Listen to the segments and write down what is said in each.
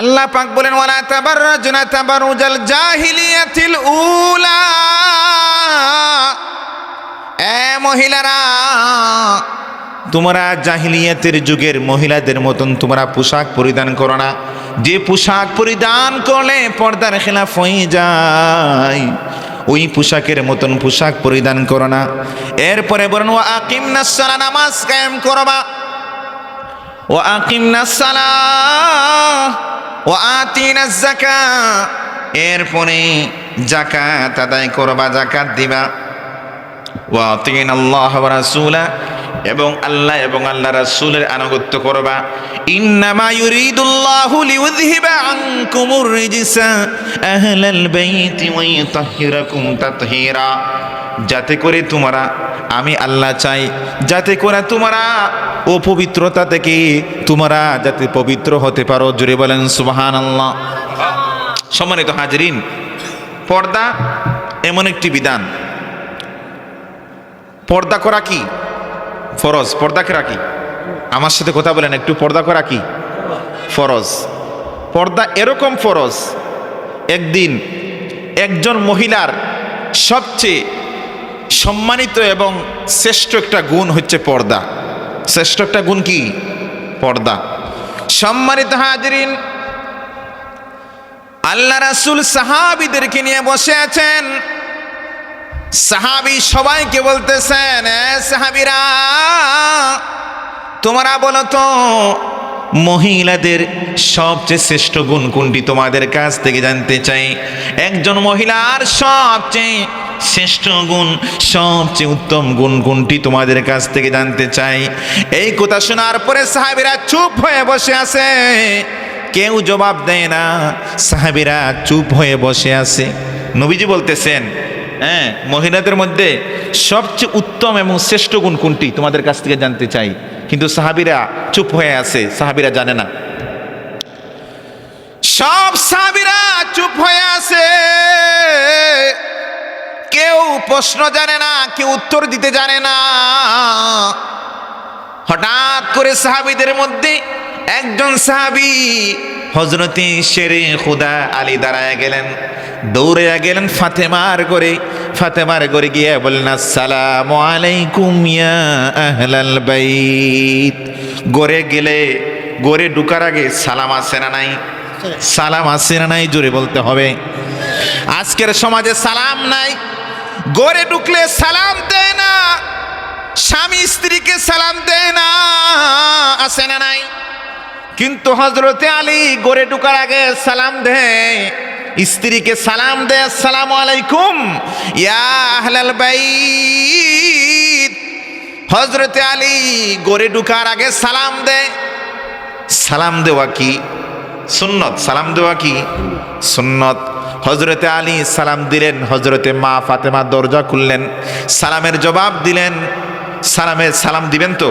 আল্লাহ পাক বলেন, ওয়ালা তাবাররাজনা তাবারুজাল জাহিলিয়াতিল উলা। এ মহিলারা, তোমরা জাহিলিয়াতের যুগের মহিলাদের মতন তোমরা পোশাক পরিধান করো না। যে পোশাক পরিধান করলে পর্দার খেলাফ হয়ে যায়, ওই পোশাকের মতন পোশাক পরিধান করো না। এরপরে বলেন ও আকিম নামাজ কায়েম করবা। ও الصلاة وآتينا জাকা এরপরে জাকাত আদায় করবা জাকাত দিবা। আল্লাহ এবং আল্লাহ এবং আল্লাহ রাসূলের আনুগত্য করবা। ইন্নামা ইউরিদুল্লাহু লিইউযহিবা আনকুমুর রিজসা আহলাল বাইতি ওয়া ইউতাহহিরাকুম তাতহীরা। যাতে করে তোমরা, আমি আল্লাহ চাই, যাতে করে তোমরা অপবিত্রতা থেকে তোমরা যাতে পবিত্র হতে পারো। জুড়ে বলেন, সুবহানাল্লাহ। সম্মানিত হাজরিন, পর্দা এমন একটি বিধান পর্দা করা কি? ফরজ। পর্দা করা কি? আমার সাথে কথা বলেন, একটু পর্দা করা কি? ফরজ। পর্দা এরকম ফরজ, একদিন একজন মহিলার সবচেয়ে সম্মানিত এবং শ্রেষ্ঠ একটা গুণ হচ্ছে পর্দা। শ্রেষ্ঠ একটা গুণ কি? পর্দা। সম্মানিত হাজরিন, আল্লাহ রাসূল সাহাবিদেরকে নিয়ে বসে আছেন। সাহাবি সবাইকে বলতেছেন সাহাবিরা, তোমরা বলো তো, মহিলাদের সবচেয়ে শ্রেষ্ঠ গুণ কোনটি? তোমাদের কাছ থেকে জানতে চাই। একজন মহিলার সবচেয়ে শ্রেষ্ঠ গুণ, সবচেয়ে উত্তম গুণ কোনটি? তোমাদের কাছ থেকে জানতে চাই। এই কথা শোনার পরে সাহাবিরা চুপ হয়ে বসে আছে। কেউ জবাব দেয় না। সাহাবিরা চুপ হয়ে বসে আছে। নবীজি বলতেছেন হ্যাঁ মহিলাদের মধ্যে সবচেয়ে উত্তম এবং শ্রেষ্ঠ গুণ কোনটি তোমাদের কাছ থেকে জানতে চাই। কিন্তু সাহাবিরা চুপ হয়ে আছে, সাহাবিরা জানে না। সব সাহাবিরা চুপ হয়ে আছে। কেউ প্রশ্ন জানে না, কেউ উত্তর দিতে জানে না। হঠাৎ করে সাহাবিদের মধ্যে একজন সাহাবি হজরতি শেরে খুদা আলী দাঁড়ায় গেলেন দৌড়ে গেলেন ফাতেমার করে ফাতেমার করে গিয়ে বললেন, আসসালাম আলাইকুম গড়ে গেলে গড়ে ঢুকার আগে সালাম আসে না নাই? সালাম আসে না নাই? জোরে বলতে হবে। আজকের সমাজে সালাম নাই। গড়ে ঢুকলে সালাম দেয় না। স্বামী স্ত্রীকে সালাম দেয় না। আসে না নাই? কিন্তু হজরতে আলী গড়ে ঢুকার আগে সালাম দেয় স্ত্রীকে সালাম দেয় আসসালাম আলাইকুম, ইয়া আহলাল হজরতে আলী গড়ে ঢুকার আগে সালাম দেয় সালাম দেওয়া কি? সুন্নত। সালাম দেওয়া কি? সুন্নত। হজরতে আলী সালাম দিলেন হজরতে মা ফাতেমা দরজা খুললেন, সালামের জবাব দিলেন। সালামের সালাম দিবেন তো?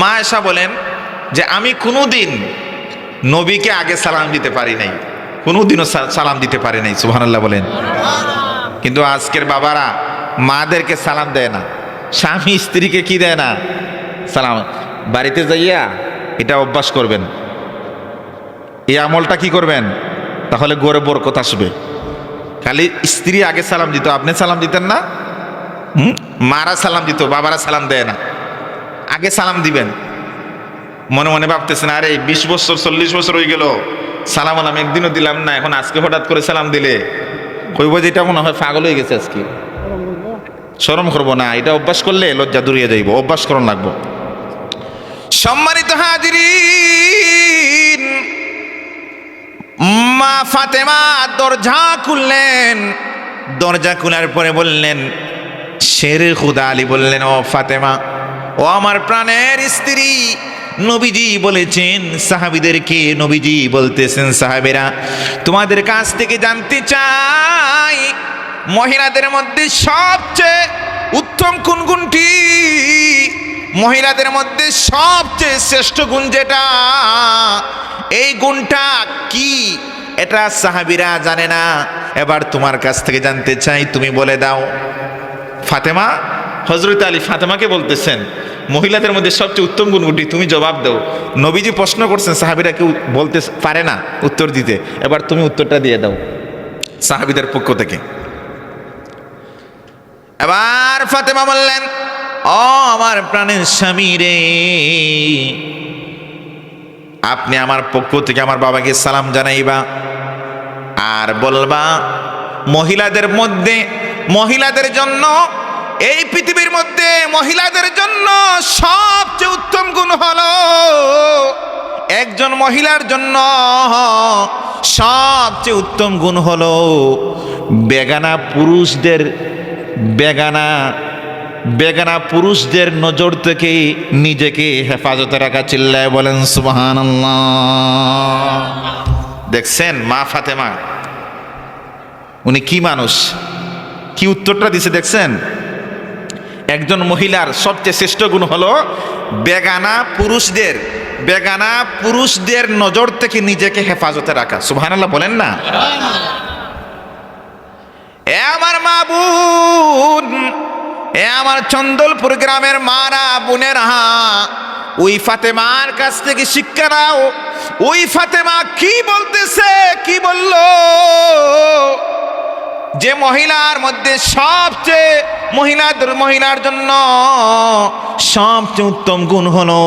মা এসা বলেন যে আমি কোনোদিন নবীকে আগে সালাম দিতে পারি নাই, কোনোদিনও সা- সালাম দিতে পারি নাই, সুবহানাল্লাহ বলেন। কিন্তু আজকের বাবারা মাদেরকে সালাম দেয় না, স্বামী স্ত্রীকে কি দেয় না? সালাম, বাড়িতে যাইয়া এটা অভ্যাস করবেন। এই আমলটা কি করবেন? তাহলে গড়ে বরকত আসবে। খালি স্ত্রী আগে সালাম দিত, আপনি সালাম দিতেন না? মারা সালাম দিত, বাবারা সালাম দেয় না। আগে সালাম দিবেন। মনে মনে ভাবতেছেন, আরে, বিশ বছর, চল্লিশ বছর হয়ে গেল। সালাম আলাম, একদিনও দিলাম না, এখন আজকে হঠাৎ করে সালাম দিলে। কইব যে এটা মনে হয় পাগল হয়ে গেছে আজকে। শরম করব না, এটা অভ্যাস করলে লজ্জা দূরিয়ে যাইব, অভ্যাস করণ লাগবো। সম্মানিত হাজিরিন, মা ফাতেমা দরজা খুললেন। দরজা খোলার পরে বললেন শের খুদা আলী বললেন, ও ফাতেমা, ও আমার প্রাণের স্ত্রী নবীজি বলেছেন, সাহাবিদেরকে নবীজি বলতেছেন, সাহাবেরা, তোমাদের কাছ থেকে জানতে চাই, মহিলাদের মধ্যে সবচেয়ে উত্তম কোন গুণটি? মহিলাদের মধ্যে সবচেয়ে শ্রেষ্ঠ গুণ যেটা, এই গুণটা কি? এটা সাহাবিরা জানে না। এবার তোমার কাছ থেকে জানতে চাই, তুমি বলে দাও। ফাতেমা হজরত আলী ফাতেমাকে বলতেছেন, মহিলাদের মধ্যে সবচেয়ে উত্তম গুণগুটি তুমি জবাব দাও। নবীজি প্রশ্ন করছেন, সাহাবিরা কেউ বলতে পারে না উত্তর দিতে। এবার তুমি উত্তরটা দিয়ে দাও সাহাবিদের পক্ষ থেকে। এবার ফাতেমা বললেন, ও আমার প্রাণের স্বামী রে, আপনি আমার পক্ষ থেকে আমার বাবাকে সালাম জানাইবা আর বলবা, মহিলাদের মধ্যে, মহিলাদের জন্য এই পৃথিবীর মধ্যে মহিলাদের জন্য সবচেয়ে উত্তম গুণ হলো একজন মহিলার জন্য সবচেয়ে উত্তম গুণ হলো বেগানা পুরুষদের বেগানা বেগানা পুরুষদের নজর থেকে নিজেকে হেফাজতে রাখা চিল্লায় বলেন সুবাহান দেখছেন মা ফাতেমা? উনি কি মানুষ? কি উত্তরটা দিছে দেখছেন? একজন মহিলার সবচেয়ে শ্রেষ্ঠ গুণ হলো বেগানা পুরুষদের বেগানা পুরুষদের নজর থেকে নিজেকে হেফাজতে রাখা। সুবহানাল্লাহ, বলেন না? এ আমার মা বোন, এ আমার চন্দলপুর গ্রামের মারা বোনের হা ওই ফাতেমার কাছ থেকে শিক্ষা নাও। ওই ফাতেমা কি বলতেছে, কি বলল? যে মহিলার মধ্যে সবচেয়ে মহিলাদের মহিলার জন্য সবচেয়ে উত্তম গুণ হলো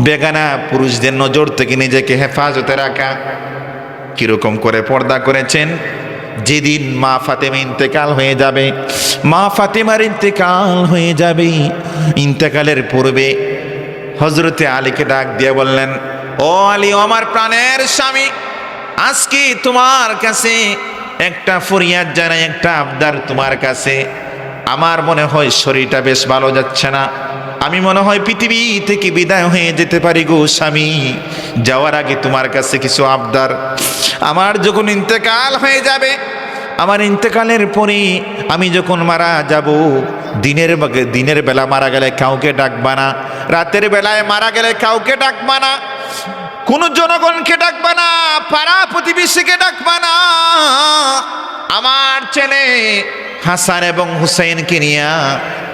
বেগানা পুরুষদের নজর থেকে নিজেকে হেফাজতে রাখা। কীরকম করে পর্দা করেছেন? যেদিন মা ফাতেমা ইন্তেকাল হয়ে যাবে, মা ফাতেমার ইন্তেকাল হয়ে যাবে। ইন্তেকালের পূর্বে হজরতে আলীকে ডাক দিয়ে বললেন, ও আলী আমার প্রাণের স্বামী, আজকে তোমার কাছে একটা ফরিয়াদ জানাই, একটা আবদার তোমার কাছে। আমার মনে হয় শরীরটা বেশ ভালো যাচ্ছে না। আমি মনে হয় পৃথিবী থেকে বিদায় হয়ে যেতে পারি গো স্বামী। যাওয়ার আগে তোমার কাছে কিছু আবদার। আমার যখন ইন্তেকাল হয়ে যাবে, আমার ইন্তেকালের পরে আমি যখন মারা যাব, দিনের দিনের বেলা মারা গেলে কাউকে ডাকবা না। রাতের বেলায় মারা গেলে কাউকে ডাকবা না। কোন জনগণকে ডাকবা না, পাড়া প্রতিবেশীকে ডাকবা না। আমার ছেলে হাসান এবং হুসাইনকে নিয়া,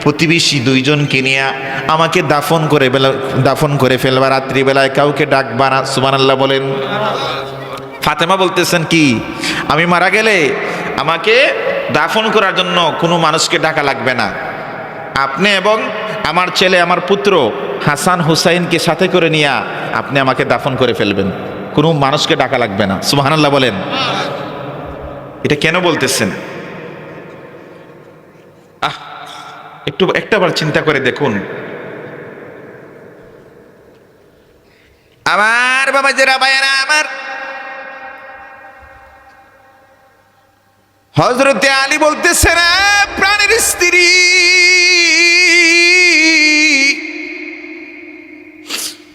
প্রতিবেশী দুইজনকে নিয়া আমাকে দাফন করে বেলা, দাফন করে ফেলবা। রাত্রিবেলায় কাউকে ডাকবা না সুমান আল্লাহ বলেন। ফাতেমা বলতেছেন কি, আমি মারা গেলে আমাকে দাফন করার জন্য কোনো মানুষকে ডাকা লাগবে না। আপনি এবং আমার ছেলে, আমার পুত্র হাসান হুসাইনকে সাথে করে নিয়ে আপনি আমাকে দাফন করে ফেলবেন। কোনো মানুষকে ডাকা লাগবে না। সুবহানাল্লাহ বলেন। এটা কেন বলতেছেন? আহ, একটু একটাবার চিন্তা করে দেখুন। আমার বাবা জেরা ভাইয়েরা, আমার হজরতে আলী বলতেছে না প্রাণের স্ত্রী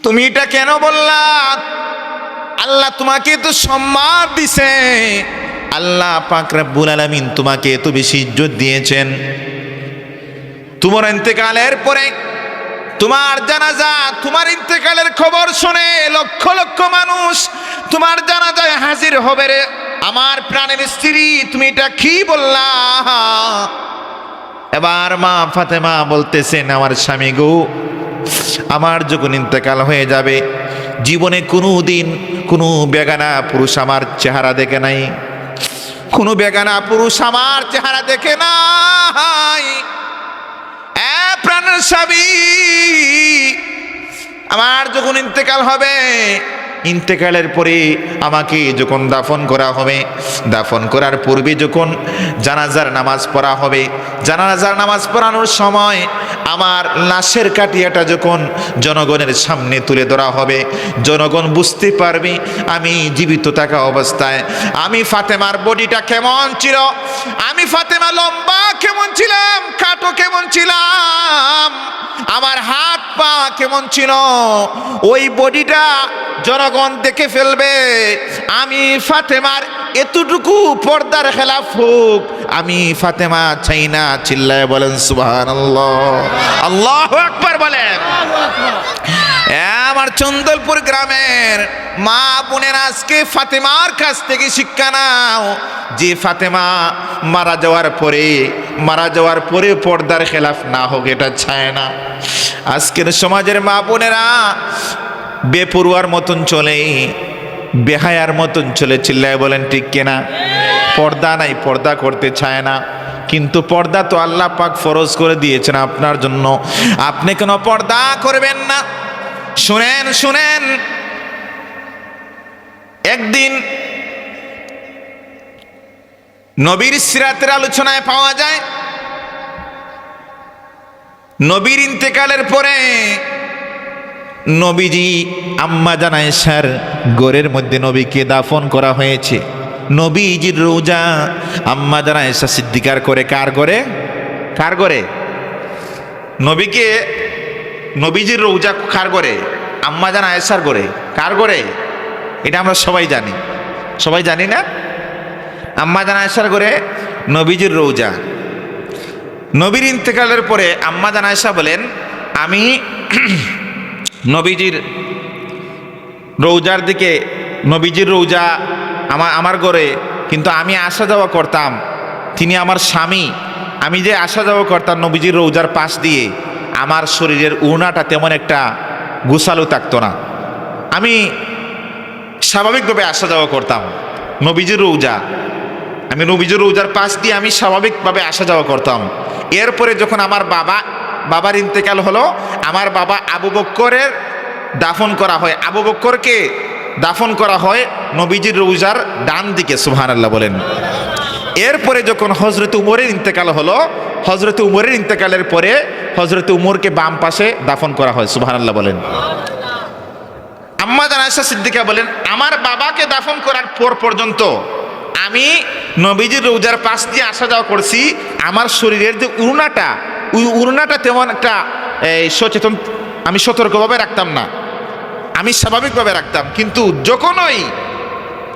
তুমি এটা কেন বললা? আল্লাহ তোমাকে তো সম্মান দিছে। আল্লাহ পাক রব্বুল আলামিন তোমাকে এত বেশি ইজ্জত দিয়েছেন। তোমার ইন্তেকালের পরে তোমার জানাজা, তোমার ইন্তেকালের খবর শুনে লক্ষ লক্ষ মানুষ তোমার জানাজায় হাজির হবে রে। আমার প্রাণের স্ত্রী, তুমি এটা কি বললা? এবার মা ফাতেমা বলতেছেন, আমার স্বামী গো আমার যখন ইন্তেকাল হয়ে যাবে, জীবনে কোনো দিন কোনো বেগানা পুরুষ আমার চেহারা দেখে নাই। কোনো বেগানা পুরুষ আমার চেহারা দেখে নাই। প্রাণের স্বামী, আমার যখন ইন্তেকাল হবে ইন্তেকালের পরে আমাকে যখন দাফন করা হবে, দাফন করার পূর্বে যখন জানাজার নামাজ পড়া হবে, জানাজার নামাজ পড়ানোর সময় আমার লাশের কাটিয়াটা যখন জনগণের সামনে তুলে ধরা হবে, জনগণ বুঝতে পারবে আমি জীবিত থাকা অবস্থায়। আমি ফাতেমার বডিটা কেমন ছিল? আমি ফাতেমা লম্বা, কেমন কেমন ছিল? ওই বডিটা জনগণ দেখে ফেলবে। আমি ফাতেমার এতটুকু পর্দার খেলাফ হোক আমি ফাতেমা চাই না চিল্লায় বলেন সুবাহান আল্লাহ আকবার বলেন। আমার চন্দলপুর গ্রামের মা বোনের আজকে ফাতেমার কাছ থেকে শিক্ষা নাও। যে ফাতেমা মারা যাওয়ার পরে, মারা যাওয়ার পরে পর্দার খেলাফ না হোক, এটা চায় না। আজকের সমাজের মা বোনেরা বেপরুয়ার মতন চলে বেহায়ার মতন চলে চিল্লায় বলেন, ঠিক কেনা পর্দা নাই, পর্দা করতে চায় না। কিন্তু পর্দা তো আল্লাহ পাক ফরজ করে দিয়েছেন আপনার জন্য। আপনি কোনো পর্দা করবেন না। শুনেন শুনেন। একদিন নবীর সিরাতের আলোচনায় পাওয়া যায়, নবীর ইন্তেকালের পরে নবীজি আম্মা জানায়, স্যার, গোরের মধ্যে নবীকে দাফন করা হয়েছে। নবীজির রোজা। আম্মা জানায় সিদ্ধিকার করে কার করে কার করে নবীকে, নবীজির রোজা কার করে আম্মা জান আয়েসার করে কার করে এটা আমরা সবাই জানি। সবাই জানি না? আম্মা জান আয়েসার করে নবীজির রোজা। নবীর ইন্তেকালের পরে আম্মা জান আয়েশা বলেন, আমি নবীজির রৌজার দিকে, নবীজির রৌজা আমার আমার ঘরে, কিন্তু আমি আসা যাওয়া করতাম। তিনি আমার স্বামী। আমি যে আসা যাওয়া করতাম নবীজির রৌজার পাশ দিয়ে, আমার শরীরের উনাটা তেমন একটা গুছালো থাকতো না। আমি স্বাভাবিকভাবে আসা যাওয়া করতাম নবীজির রৌজা। আমি নবীজির রৌজার পাশ দিয়ে আমি স্বাভাবিকভাবে আসা যাওয়া করতাম। এরপরে যখন আমার বাবা বাবার ইন্তেকাল হলো, আমার বাবা আবু বক্করের দাফন করা হয়। আবু বক্করকে দাফন করা হয় নবীজির রৌজার ডান দিকে সুহান আল্লাহ বলেন। এরপরে যখন হজরত উমরের ইন্তেকাল হলো হজরত উমরের ইন্তেকালের পরে হজরত উমরকে বাম পাশে দাফন করা হয় সুহান আল্লাহ বলেন। আম্মা জানাইসা সিদ্দিকা বলেন, আমার বাবাকে দাফন করার পর পর্যন্ত আমি নবীজির রৌজার পাশ দিয়ে আসা যাওয়া করছি। আমার শরীরের যে উড়নাটা ওই উড়নাটা তেমন একটা, এই সচেতন, আমি সতর্কভাবে রাখতাম না। আমি স্বাভাবিকভাবে রাখতাম। কিন্তু যখনই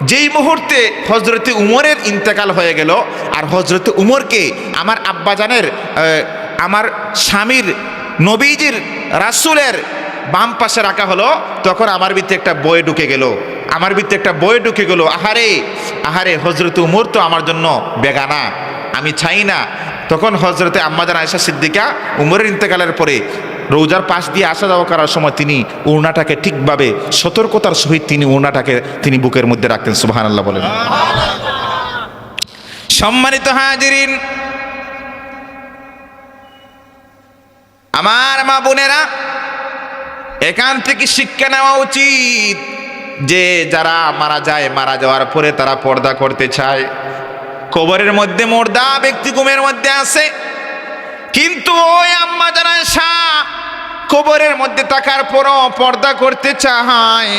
যেই মুহূর্তে হজরতে উমরের ইন্তেকাল হয়ে গেল, আর হজরতে উমরকে আমার আব্বাজানের আমার স্বামীর, নবীজির, রাসুলের বাম পাশে রাখা হলো, তখন আমার ভিতরে একটা বই ঢুকে গেল। আমার ভিতরে একটা বই ঢুকে গেল। আহারে আহারে হজরত উমর তো আমার জন্য বেগানা। আমি চাই না তখন হজরতে আম্মাজান আয়সা সিদ্দিকা উমরের ইন্তেকালের পরে রৌজার পাশ দিয়ে আসা যাওয়া করার সময় তিনি উড়নাটাকে ঠিকভাবে সতর্কতার সহিত তিনি উড়নাটাকে তিনি বুকের মধ্যে রাখতেন সুবাহান আল্লাহ বলেন। সম্মানিত হাজিরিন, আমার মা বোনেরা, এখান থেকে শিক্ষা নেওয়া উচিত যে যারা মারা যায়, মারা যাওয়ার পরে তারা পর্দা করতে চায়। কবরের মধ্যে মোর্দা, ব্যক্তি ঘুমের মধ্যে আছে। কিন্তু ওই আম্মা যারা শাহ কবরের মধ্যে থাকার পরও পর্দা করতে চায়।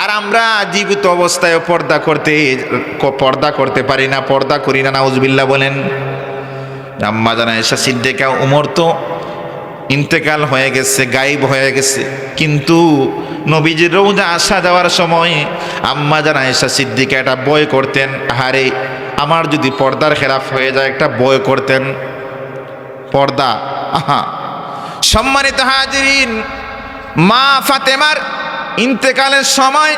আর আমরা জীবিত অবস্থায় পর্দা করতে পর্দা করতে পারি না, পর্দা করি না নাউজবিল্লা বলেন। আম্মা জানা এসা সিদ্দিকা উমর তো ইন্তেকাল হয়ে গেছে, গায়েব হয়ে গেছে। কিন্তু নবীজির রৌজা আসা যাওয়ার সময় আম্মা জানা এসা সিদ্দিকা এটা বয় করতেন, হারে আমার যদি পর্দার খেলাফ হয়ে যায়, একটা বই করতেন। পর্দা, আহা। সম্মানিত হাজিরিন, মা ফাতেমার ইন্তেকালের সময়,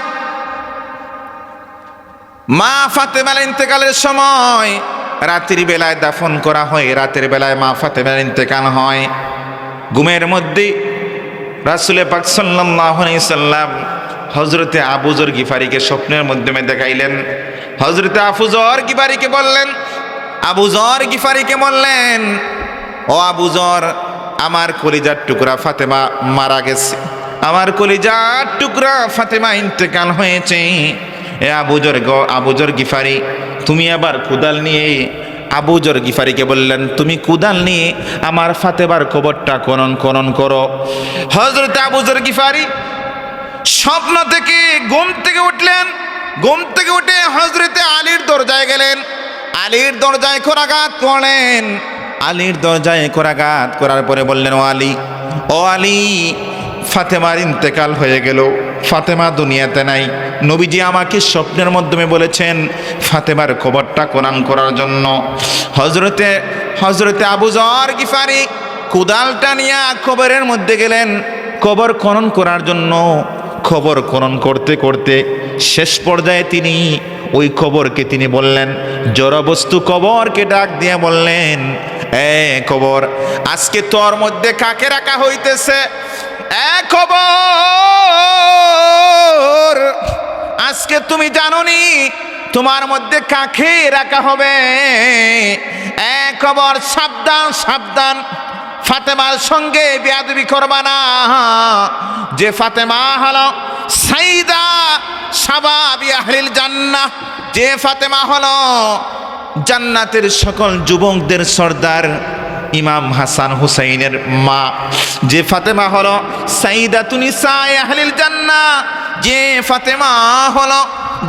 মা ফাতেমার ইন্তেকালের সময় রাত্রির বেলায় দাফন করা হয়। রাতের বেলায় মা ফাতেমার ইন্তেকাল হয়। ঘুমের মধ্যে রাসুলে পাক সাল্লাম হজরতে আবুজর গিফারিকে স্বপ্নের মাধ্যমে দেখাইলেন। হজরতে আফুজর গিফারিকে বললেন আবুজর গিফারিকে বললেন, ও আবুজর আমার কলিজার টুকরা ফাতেমা মারা গেছে। আমার কলিজার টুকরা ফাতেমা ইন্তেকাল হয়েছে। এ আবুজর গ আবুজর গিফারি, তুমি আবার কুদাল নিয়ে আবুজর গিফারিকে বললেন, তুমি কুদাল নিয়ে আমার ফাতেবার কবরটা খনন খনন করো। হজরত আবুজর গিফারি স্বপ্ন থেকে ঘুম থেকে উঠলেন, ঘুম থেকে উঠে হজরতে আলীর দরজায় গেলেন। আলীর দরজায় করাঘাত করলেন। আলীর দরজায় করাঘাত করার পরে বললেন, ও আলী ও আলী, ফাতেমার ইন্তেকাল হয়ে গেল। ফাতেমা দুনিয়াতে নাই। নবীজি আমাকে স্বপ্নের মাধ্যমে বলেছেন, ফাতেমার কবরটা কোরআন করার জন্য। হজরতে হজরতে আবুজর গিফারি কুদালটা নিয়ে কবরের মধ্যে গেলেন। কবর খনন করার জন্য খবর খনন করতে করতে শেষ পর্যায়ে তিনি ওই খবরকে তিনি বললেন, জড়বস্তু কবরকে ডাক দিয়ে বললেন, এ খবর, আজকে তোর মধ্যে কাকে রাখা হইতেছে? এ খবর, আজকে তুমি জানোনি তোমার মধ্যে কাকে রাখা হবে? এ খবর, সাবধান সাবধান ফাতেমার সঙ্গে বেয়াদবি করবা না। যে ফাতেমা হল সাইদা সাবাবি আহলিল জান্নাহ, যে ফাতেমা হল জান্নাতের সকল যুবকদের সর্দার ইমাম হাসান হুসাইনের মা। যে ফাতেমা হল সাইদা তুনি তুনিসা আহলিল জান্নাহ, যে ফাতেমা হলো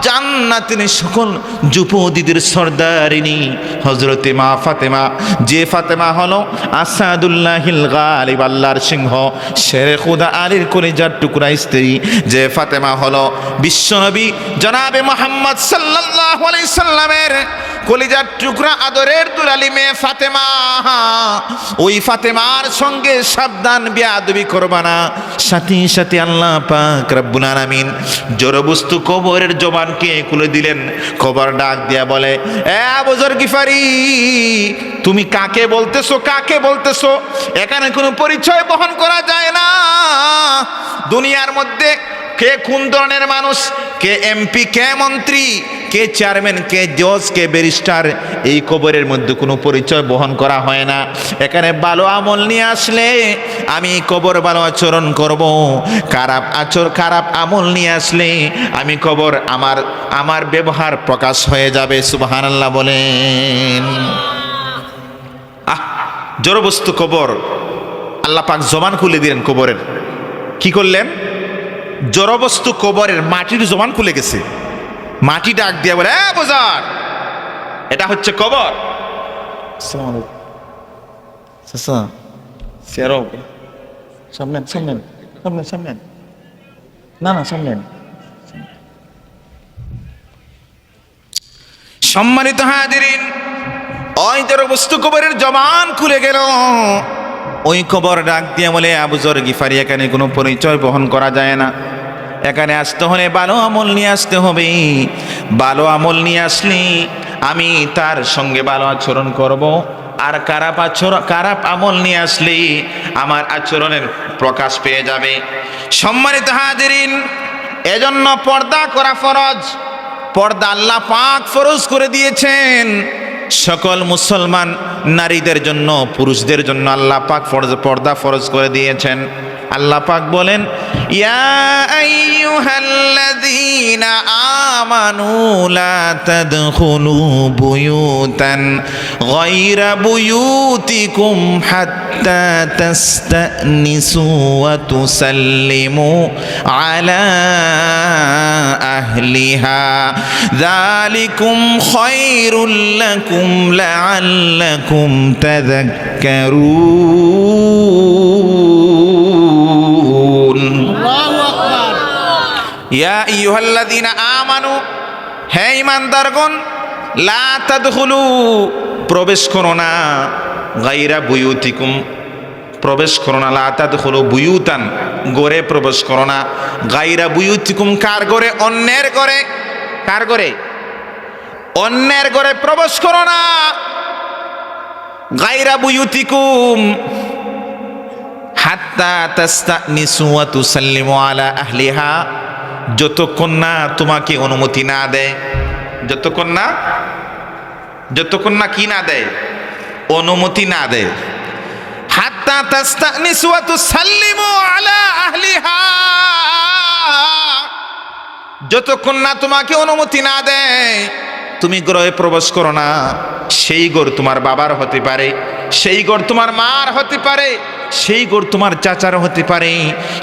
জান্নাতের সকল যুবদিদের সর্দারিনী। হজরতে মা ফাতেমা, যে ফাতেমা হলো আসাদুল্লাহিল গালিব, আল্লাহর সিংহ। শেরে খুদা আলীর কলিজার টুকরা স্ত্রী। যে ফাতেমা হলো বিশ্বনবী জনাবে মোহাম্মদ আলাইহি সাল্লামের কলিজার টুকরা আদরের দুলালি মেয়ে ফাতেমা। ওই ফাতেমার সঙ্গে সাবধান বেয়াদবি করবা না। সাথে সাথে আল্লাহ পাক রব্বুল আলামিন জড়বস্তু কবরের জবানকে খুলে দিলেন। কবর ডাক দিয়া বলে, এ আবুজর গিফারি, তুমি কাকে বলতেছো কাকে বলতেছো? এখানে কোনো পরিচয় বহন করা যায় না। দুনিয়ার মধ্যে কে কোন ধরনের মানুষ? কে এমপি, কে মন্ত্রী, কে চেয়ারম্যান, কে জজ, কে ব্যারিস্টার? এই কবরের মধ্যে কোনো পরিচয় বহন করা হয় না। এখানে ভালো আমল নিয়ে আসলে আমি কবর ভালো আচরণ করব। খারাপ আচর, খারাপ আমল নিয়ে আসলে আমি কবর আমার আমার ব্যবহার প্রকাশ হয়ে যাবে সুবাহান আল্লাহ বলেন। আহ জড়বস্তু কবর। আল্লাহ পাক খুলে দিলেন কবরের। কি করলেন? জড়বস্তু কবরের মাটির জবান খুলে গেছে। মাটি ডাক দিয়ে বলে "এ বোঝার এটা হচ্ছে কবর। না না সম্মানিত হাজিরিন জড়বস্তু কবরের জবান খুলে গেল। ওই কবর ডাক দিয়ে বলে আবুজর গিফারি এখানে কোনো পরিচয় বহন করা যায় না। এখানে আসতে হলে ভালো আমল নিয়ে আসতে হবে। ভালো আমল নিয়ে আসলে আমি তার সঙ্গে ভালো আচরণ করব। আর খারাপ আচরণ খারাপ আমল নিয়ে আসলে আমার আচরণের প্রকাশ পেয়ে যাবে। সম্মানিত হাজিরিন, এজন্য পর্দা করা ফরজ। পর্দা আল্লাহ পাক ফরজ করে দিয়েছেন। সকল মুসলমান নারীদের জন্য, পুরুষদের জন্য আল্লাহ পাক পর্দা ফরজ করে দিয়েছেন। আল্লাহ পাক বলেন, ইয়া আইয়ুহাল্লাযীনা আমানু লা তাদখুলু বুয়ুতান গায়রা বুয়ুতিকুম হাত্তা তাস্তানিসু ওয়া তুসাল্লিমু আলা আহলিহা। যালিকুম খায়রুল লাকুম লাআল্লাকুম তাযাক্কারুন। ইয়া ইয়ুহাল্লাযীনা আমানু, হে ঈমানদারগণ, লা তাদখুলু, প্রবেশ করো না, গায়রা বুয়ুতিকুম, প্রবেশ করো না, লা তাদখুলু বুয়ুতান, গড়ে প্রবেশ করো না, গায়রা বুয়ুতিকুম, কার গড়ে? অন্যের গড়ে। কার গড়ে? অন্যের গড়ে প্রবেশ করো না, গায়রা বুয়ুতিকুম। হাত্তা তাস্তানিসু ওয়া তুসাল্লিমু আলা আহলিহা যতক্ষণ না তোমাকে অনুমতি না দেয়, যতক্ষণ না যতক্ষণ না কি না দেয়, অনুমতি না দেয়। আলা যতক্ষণ না তোমাকে অনুমতি না দেয় তুমি গ্রহে প্রবেশ করো না। সেই গড় তোমার বাবার হতে পারে, সেই গড় তোমার মার হতে পারে, সেই গড় তোমার চাচার হতে পারে,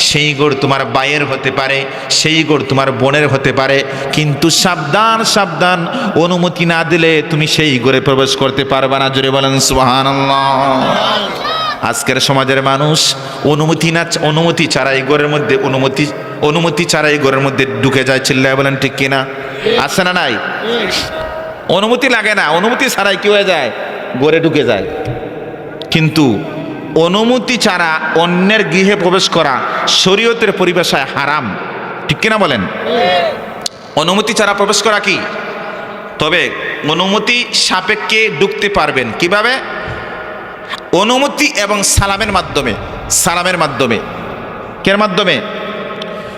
সেই গড় তোমার বায়ের হতে পারে, সেই গড় তোমার বোনের হতে পারে। কিন্তু সাবধান সাবধান অনুমতি না দিলে তুমি সেই গড়ে প্রবেশ করতে পারবে না। জোরে বলেন, সুবহানাল্লাহ। আজকের সমাজের মানুষ অনুমতি না, অনুমতি ছাড়া এই ঘরের মধ্যে অনুমতি অনুমতি ছাড়া এই ঘরের মধ্যে ঢুকে যায়। চিল্লায় বলেন, ঠিক কিনা? আছে না নাই? অনুমতি লাগে না, অনুমতি ছাড়াই কি হয়ে যায়? গড়ে ঢুকে যায়। কিন্তু অনুমতি ছাড়া অন্যের গৃহে প্রবেশ করা শরীয়তের পরিবেশায় হারাম। ঠিক কিনা বলেন? অনুমতি ছাড়া প্রবেশ করা কি? তবে অনুমতি সাপেক্ষে ঢুকতে পারবেন। কীভাবে? অনুমতি এবং সালামের মাধ্যমে। সালামের মাধ্যমে। কের মাধ্যমে?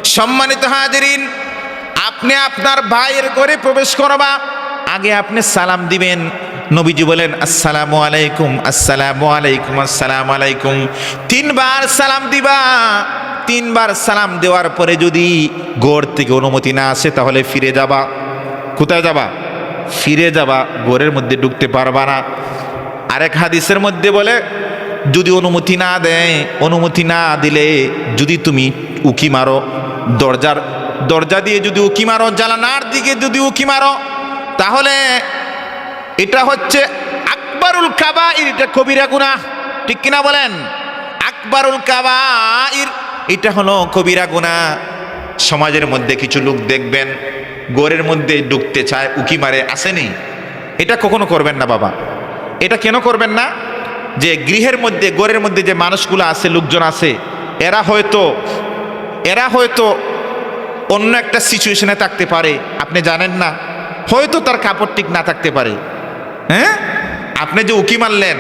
সম্মানিত হাজিরিন, আপনি আপনার ভাইয়ের ঘরে প্রবেশ করবা। আগে আপনি সালাম দিবেন। নবীজি বলেন, আসসালামু আলাইকুম আসসালামু আলাইকুম আসসালামু আলাইকুম। তিনবার সালাম দিবা। তিনবার সালাম দেওয়ার পরে যদি গোড় থেকে অনুমতি না আসে, তাহলে ফিরে যাবা। কোথায় যাবা? ফিরে যাবা গোরের মধ্যে ঢুকতে পারবা না। আরেক হাদিসের মধ্যে বলে, যদি অনুমতি না দেয়, অনুমতি না দিলে যদি তুমি উকি মারো। দরজার, দরজা দিয়ে যদি উকি মারো জালানার দিকে যদি উকি মারো তাহলে এটা হচ্ছে আকবরুল কাবাইর, এটা কবিরা গুনাহ। ঠিক কিনা বলেন? আকবরুল কাবাইর, এটা হলো কবিরা গুনাহ। সমাজের মধ্যে কিছু লোক দেখবেন, গোরের মধ্যে ঢুকতে চায়, উকি মারে, আসেনি। এটা কখনো করবেন না বাবা। এটা কেন করবেন না? যে গৃহের মধ্যে, গোরের মধ্যে যে মানুষগুলো আছে, লোকজন আছে, এরা হয়তো এরা হয়তো অন্য একটা সিচুয়েশনে থাকতে পারে। আপনি জানেন না? হয়তো তার কাপড় ঠিক না থাকতে পারে। হ্যাঁ? আপনি যে উকি মারলেন,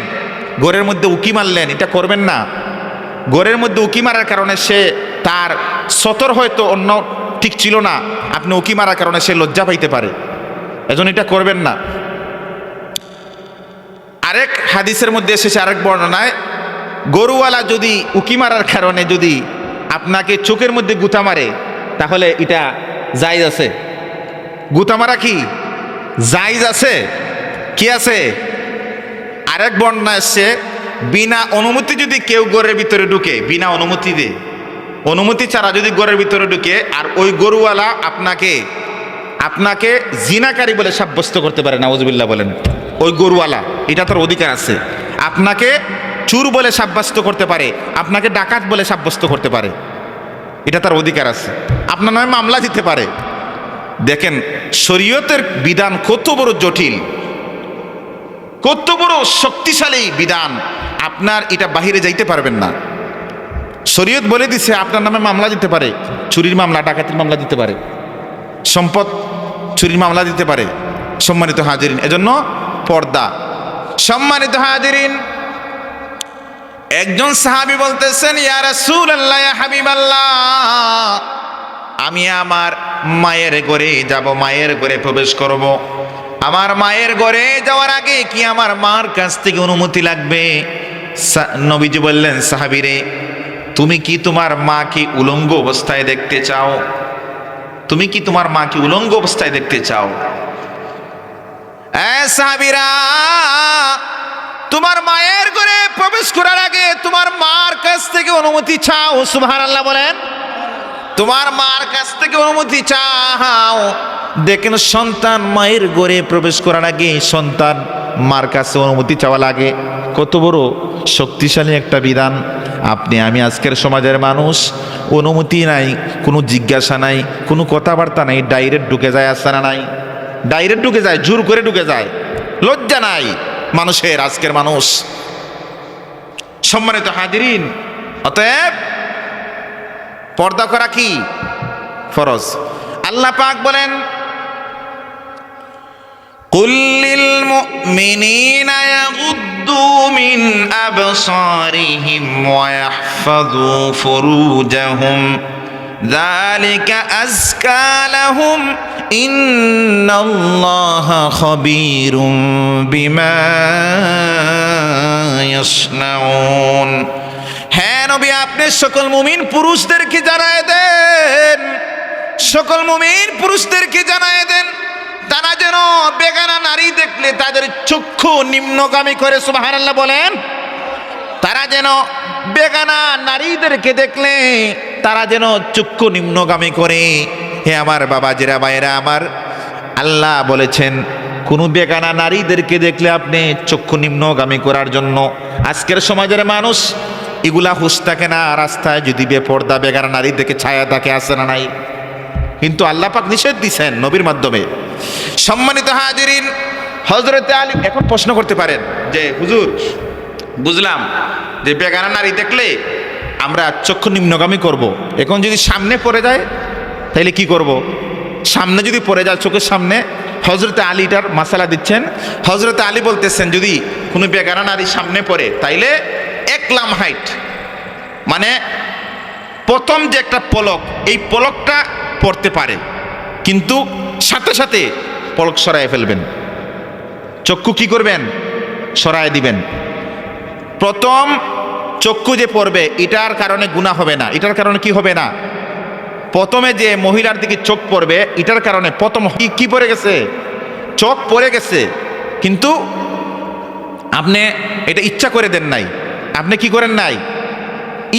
গোরের মধ্যে উকি মারলেন, এটা করবেন না। গোরের মধ্যে উকি মারার কারণে সে তার সতর হয়তো অন্য ঠিক ছিল না, আপনি উকি মারার কারণে সে লজ্জা পাইতে পারে। এজন্য এটা করবেন না। আরেক হাদিসের মধ্যে এসেছে আরেক বর্ণনায়, গরুওয়ালা যদি উকি মারার কারণে যদি আপনাকে চোখের মধ্যে গুতা মারে, তাহলে এটা জাইজ আছে। গুতা মারা কি? জাইজ আছে? কি আছে? আরেক বর্ণনা এসছে, বিনা অনুমতি যদি কেউ গরের ভিতরে ঢুকে, বিনা অনুমতি দে। অনুমতি ছাড়া যদি গরের ভিতরে ঢুকে, আর ওই গরুওয়ালা আপনাকে আপনাকে জিনাকারী বলে সাব্যস্ত করতে পারে, নাউজুবিল্লাহ বলেন। ওই গরুওয়ালা, এটা তার অধিকার আছে। আপনাকে চুর বলে সাব্যস্ত করতে পারে, আপনাকে ডাকাত বলে সাব্যস্ত করতে পারে। এটা তার অধিকার আছে। আপনার নামে মামলা দিতে পারে। দেখেন, শরীয়তের বিধান কত বড় জটিল, কত বড় শক্তিশালী বিধান, আপনার এটা বাহিরে যাইতে পারবেন না। শরীয়ত বলে দিছে, আপনার নামে মামলা দিতে পারে, চুরির মামলা, ডাকাতির মামলা দিতে পারে। সম্পদ, চুরির মামলা দিতে পারে, সম্মানিত হাজিরিন। এজন্য পর্দা। সম্মানিত হাজিরিন, একজন সাহাবি বলতেছেন, ইয়া রাসূলুল্লাহ, ইয়া হাবিবাল্লাহ, আমি আমার মায়ের ঘরে যাব, মায়ের ঘরে প্রবেশ করব। আমার মায়ের ঘরে যাওয়ার আগে কি আমার মার কাছ থেকে অনুমতি লাগবে? নবীজি বললেন, সাহাবিরে, তুমি কি তোমার মা কি উলঙ্গ অবস্থায় দেখতে চাও? তুমি কি তোমার মা কি উলঙ্গ অবস্থায় দেখতে চাও? সাহাবিরা, তোমার মায়ের ঘরে প্রবেশ করার আগে তোমার মার কাছ থেকে অনুমতি চাও? সুবহানাল্লাহ বলেন। তোমার মার কাছ থেকে অনুমতি চাও। দেখেন সন্তান মায়ের গড়ে প্রবেশ করার আগে সন্তান মার কাছে অনুমতি চাওয়া লাগে। কত বড় শক্তিশালী একটা বিধান। আপনি, আমি আজকের সমাজের মানুষ, অনুমতি নাই, কোনো জিজ্ঞাসা নাই, কোনো কথাবার্তা নাই, ডাইরেক্ট ঢুকে যায় আসানা নাই। ডাইরেক্ট ঢুকে যায়, জোর করে ঢুকে যায়। লজ্জা নাই মানুষের, আজকের মানুষ। সম্মানিত হাজিরিন, অতএব পর্দা করা কি? ফরজ। আল্লাহ পাক বলেন কুল্লিল মুমিনিনা ইয়াগুদ্দু মিন আবসারিহিম ওয়া ইয়াহফাযু ফুরুজাহুম। যালিকা বিমা ইয়াসনাউন। হ্যাঁ নবী সকল মুমিন পুরুষদেরকে জানায় দেন। সকল মুমিন পুরুষদেরকে জানায় দেন। তারা যেন বেগানা নারী দেখলে তাদের চক্ষু নিম্নগামী করে, সুবহানাল্লাহ বলেন। তারা যেন বেগানা নারীদেরকে দেখলে তারা যেন চক্ষু নিম্নগামী করে। হে আমার বাবা জেরা ভাইয়েরা, আমার আল্লাহ বলেছেন, কোনো বেগানা নারীদেরকে দেখলে আপনি চক্ষু নিম্নগামী করার জন্য। আজকের সমাজের মানুষ এগুলা হুশ থাকে না, রাস্তায় যদি বেপর্দা বেগানা দেখে ছায়া থাকে আসে না নাই কিন্তু আল্লাহ পাক নিষেধ দিছেন নবীর মাধ্যমে সম্মানিত হাজিরিন হজরতে আলী এখন প্রশ্ন করতে পারেন যে, হুজুর, বুঝলাম যে বেগানা নারী দেখলে আমরা চক্ষু নিম্নগামী করব। এখন যদি সামনে পড়ে যায় তাহলে কি করব। সামনে যদি পড়ে যায়, চোখের সামনে হজরতে আলীটার মাসালা দিচ্ছেন হজরতে আলী বলতেছেন, যদি কোনো বেগানা নারী সামনে পড়ে, তাইলে এক লাম হাইট। মানে প্রথম যে একটা পলক, এই পলকটা পড়তে পারে। কিন্তু সাথে সাথে পলক সরায় ফেলবেন। চক্ষু কি করবেন? সরায় দিবেন। প্রথম চক্ষু যে পড়বে, এটার কারণে গুণা হবে না। এটার কারণে কি হবে না? প্রথমে যে মহিলার দিকে চোখ পড়বে, এটার কারণে প্রথম কি পড়ে গেছে? চোখ পড়ে গেছে। কিন্তু আপনি এটা ইচ্ছা করে দেন নাই। আপনি কি করেন নাই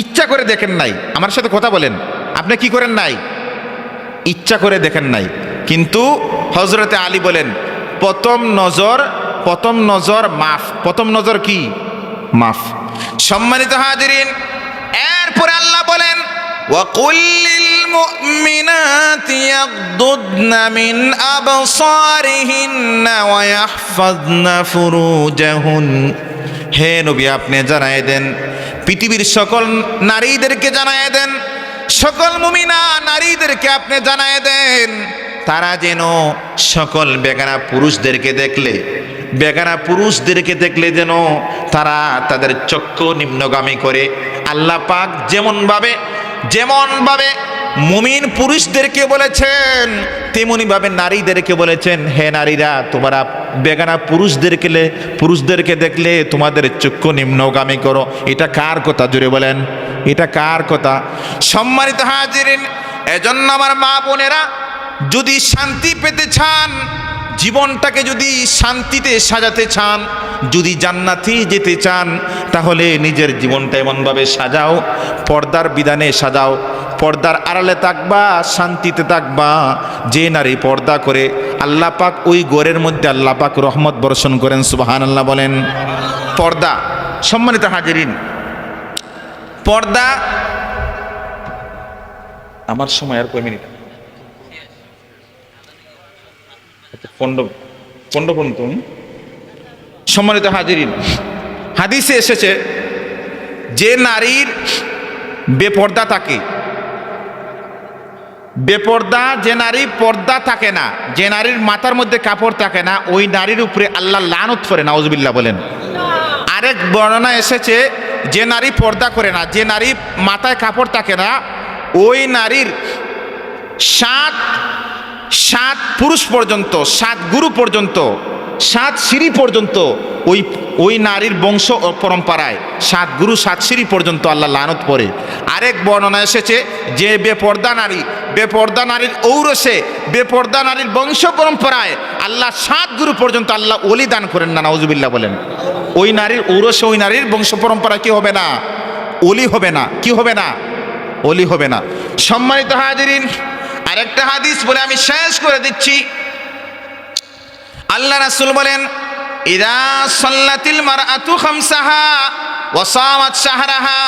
ইচ্ছা করে দেখেন নাই আমার সাথে কথা বলেন আপনি কি করেন নাই ইচ্ছা করে দেখেন নাই কিন্তু হজরতে আলী বলেন প্রথম নজর প্রথম নজর মাফ প্রথম নজর কি মাফ সম্মানিত হাজিরিন এরপরে আল্লাহ বলেন وقل للمؤمنات يغضضن من أبصارهن ويحفظن فروجهن হে নবী, আপনি জানাই দেন, পৃথিবীর সকল নারীদেরকে জানাই দেন, সকল মুমিনা নারীদেরকে আপনি জানাই দেন। তারা যেন সকল বেগানা পুরুষদেরকে দেখলে, বেগানা পুরুষদেরকে দেখলে যেন তারা তাদের চক্ষু নিম্নগামী করে, আল্লাহ পাক যেমনভাবে যেমনভাবে মুমিন পুরুষদেরকে বলেছেন, তেমনিভাবে নারীদেরকে বলেছেন, হে নারীরা, তোমরা বেগানা কেলে পুরুষদেরকে দেখলে তোমাদের চক্ষু নিম্নগামী করো। এটা কার কথা? জুড়ে বলেন। এটা কার কথা? সম্মানিত হাজিরিন, এজন্য আমার মা বোনেরা, যদি শান্তি পেতে চান জীবনটাকে যদি শান্তিতে সাজাতে চান, যদি জান্নাতি যেতে চান, তাহলে নিজের জীবনটা এমনভাবে সাজাও, পর্দার বিধানে সাজাও, পর্দার আড়ালে থাকবা, শান্তিতে থাকবা, যে নারী পর্দা করে আল্লাহ পাক ওই গোরের মধ্যে আল্লাহ পাক রহমত বর্ষণ করেন সুবাহান আল্লাহ বলেন। পর্দা, সম্মানিত হাজিরিন, পর্দা, আমার সময় আর কয় মিনিট? সম্মানিত হাজিরিন, হাদিসে এসেছে যে নারীর বেপর্দা থাকে। বেপর্দা, যে নারী পর্দা থাকে না, যে নারীর মাথার মধ্যে কাপড় থাকে না, ওই নারীর উপরে আল্লাহ লানত করে নাউজবিল্লা বলেন। আরেক বর্ণনা এসেছে, যে নারী পর্দা করে না, যে নারী মাথায় কাপড় থাকে না, ওই নারীর সাত সাত পুরুষ পর্যন্ত, সাত গুরু পর্যন্ত, সাত সিঁড়ি পর্যন্ত ওই ওই নারীর বংশ পরম্পরায় সাত গুরু, সাত সিঁড়ি পর্যন্ত আল্লাহ লানত পড়ে আরেক বর্ণনা এসেছে যে বেপর্দা নারী, বেপর্দা নারীর ঔরসে, বেপর্দা নারীর বংশ পরম্পরায় আল্লাহ সাত গুরু পর্যন্ত আল্লাহ ওলি দান করেন না, নাউজুবিল্লাহ বলেন। ওই নারীর ঔরসে, ওই নারীর বংশ পরম্পরা কি হবে না? ওলি হবে না। কি হবে না? ওলি হবে না। সম্মানিত হাজিরিন আরেকটা হাদিস বলে আমি শেষ করে দিচ্ছি। আল্লাহ রাসুল বলেন, ইদা সাল্লাতিল মারআতু খামসাহা ওয়া সামাত শাহরাহা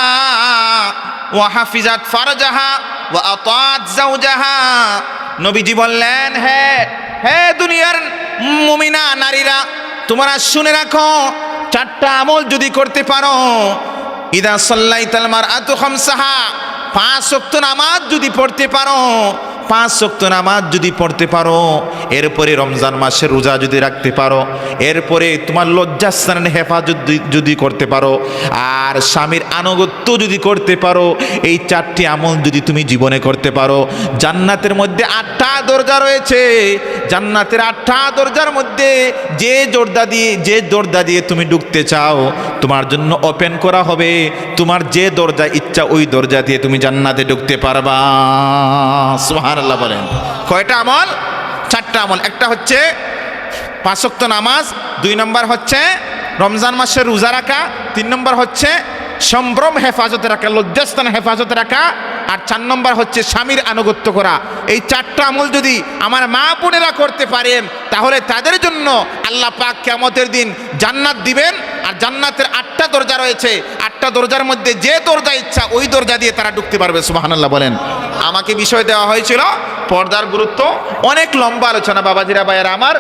ওয়া হাফিজাত ফারজাহা ওয়া আতাত যাওজাহা। নবীজি বললেন, হে হে দুনিয়ার মুমিনা নারীরা, তোমরা শুনে রাখো, চারটা আমল যদি করতে পারো, ইদা সাল্লাইতাল মারআতু খামসাহা, পাঁচ ওয়াক্ত নামাজ যদি পড়তে পারো পাঁচ শক্ত নামাজ যদি পড়তে পারো, এরপরে রমজান মাসের রোজা যদি রাখতে পারো, এরপরে তোমার লজ্জাস্থানের হেফাজত যদি- করতে পারো, আর স্বামীর আনুগত্য যদি করতে পারো, এই চারটি আমল যদি তুমি জীবনে করতে পারো, জান্নাতের মধ্যে আটটা দরজা রয়েছে। জান্নাতের আটটা দরজার মধ্যে যে দরজা দিয়ে, যে দরজা দিয়ে তুমি ঢুকতে চাও, তোমার জন্য ওপেন করা হবে। তোমার যে দরজা ইচ্ছা, ওই দরজা দিয়ে তুমি জান্নাতে ঢুকতে পারবা। সুবহানাল্লাহ বলেন। কয়টা আমল? চারটা আমল। একটা হচ্ছে পাঁচক্ত নামাজ, দুই নম্বর হচ্ছে রমজান মাসের রোজা রাখা, তিন নম্বর হচ্ছে সম্ভ্রম হেফাজতে রাখা, লজ্জাস্থান হেফাজতে রাখা, আর চার নম্বর হচ্ছে স্বামীর আনুগত্য করা। এই চারটা আমল যদি আমার মা বোনেরা করতে পারেন, তাহলে তাদের জন্য আল্লাহ পাক কেমতের দিন জান্নাত দিবেন, আর জান্নাতের আটটা দরজা রয়েছে। আটটা দরজার মধ্যে যে দরজা ইচ্ছা, ওই দরজা দিয়ে তারা ঢুকতে পারবে, সুবহানাল্লাহ বলেন। আমাকে বিষয় দেওয়া হয়েছিল, পর্দার গুরুত্ব, অনেক লম্বা আলোচনা, বাবাজিরা, ভাইয়েরা আমার।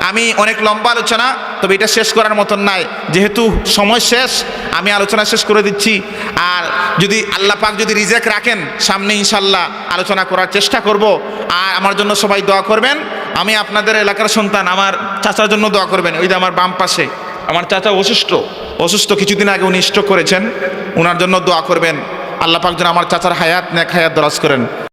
আমি অনেক লম্বা আলোচনা, তবে এটা শেষ করার মতন নাই। যেহেতু সময় শেষ, আমি আলোচনা শেষ করে দিচ্ছি। আর যদি আল্লাহ পাক যদি রিজেক রাখেন, সামনে ইনশাল্লাহ আলোচনা করার চেষ্টা করব। আর আমার জন্য সবাই দোয়া করবেন। আমি আপনাদের এলাকার সন্তান, আমার চাচার জন্য দোয়া করবেন। ওই যে আমার বাম পাশে। আমার চাচা অসুস্থ। অসুস্থ কিছুদিন আগে উনি স্ট্রোক করেছেন। ওনার জন্য দোয়া করবেন। আল্লাহ পাক যেন আমার চাচার হায়াত, নেক হায়াত দরাজ করেন।